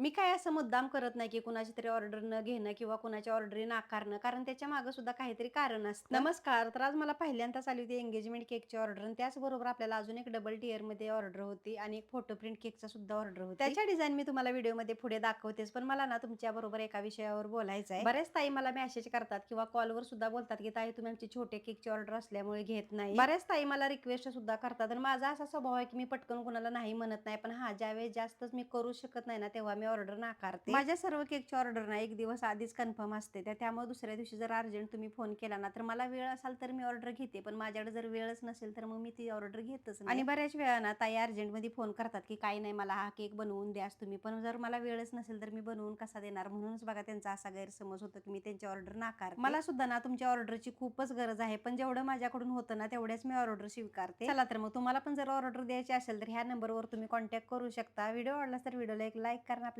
मी काय असं मुद्दाम करत नाही की कुणाची तरी ऑर्डर न घेणं किंवा कुणाची ऑर्डर नाकारणं कारण त्याच्यामागे सुद्धा काहीतरी कारण असतं. नमस्कार. तर आज मला पहिल्यांदाच आली होती एंगेजमेंट केकची ऑर्डर आणि त्याचबरोबर आपल्याला अजून एक डबल टिअरमध्ये ऑर्डर होती आणि एक फोटो प्रिंट केकचा सुद्धा ऑर्डर होती. त्याच्या डिझाईन मी तुम्हाला व्हिडिओमध्ये पुढे दाखवतेच पण मला ना तुमच्या बरोबर एका विषयावर बोलायचं आहे. बऱ्याच ताई मला मेसेज करतात किंवा कॉलवर सुद्धा बोलतात की ताई तुम्ही आमची छोटे केकची ऑर्डर असल्यामुळे घेत नाही. बऱ्याच ताई मला रिक्वेस्ट सुद्धा करतात. आणि माझा असा स्वभाव आहे की मी पटकन कुणाला नाही म्हणत नाही पण हा ज्यावेळेस जास्तच मी करू शकत नाही ना तेव्हा मी ऑर्डर नाकारते माझ्या सर्व केकची ऑर्डर ना एक दिवस आधीच कन्फर्म असते. त्या- त्यामुळे दुसऱ्या दिवशी जर अर्जंट तुम्ही फोन केला ना तर मला वेळ असाल तर मी ऑर्डर घेते. पण माझ्याकडे जर वेळच नसेल तर मग मी ती ऑर्डर घेतच आणि बऱ्याच वेळा ना ताई अर्जंटमध्ये फोन करतात की काही नाही मला हा केक बनवून द्यास तुम्ही. पण जर मला वेळच नसेल तर मी बनवून कसा देणार? म्हणूनच बघा त्यांचा असा गैरसमज होतो की मी त्यांची ऑर्डर नाकार मला सुद्धा ना तुमच्या ऑर्डरची खूपच गरज आहे. पण जेवढं माझ्याकडून होतं ना तेवढ्याच मी ऑर्डर स्वीकारते. चला तर मग तुम्हाला पण जर ऑर्डर द्यायची असेल तर ह्या नंबरवर तुम्ही कॉन्टॅक्ट करू शकता. व्हिडिओ आवडला तर व्हिडिओला एक लाईक करा आणि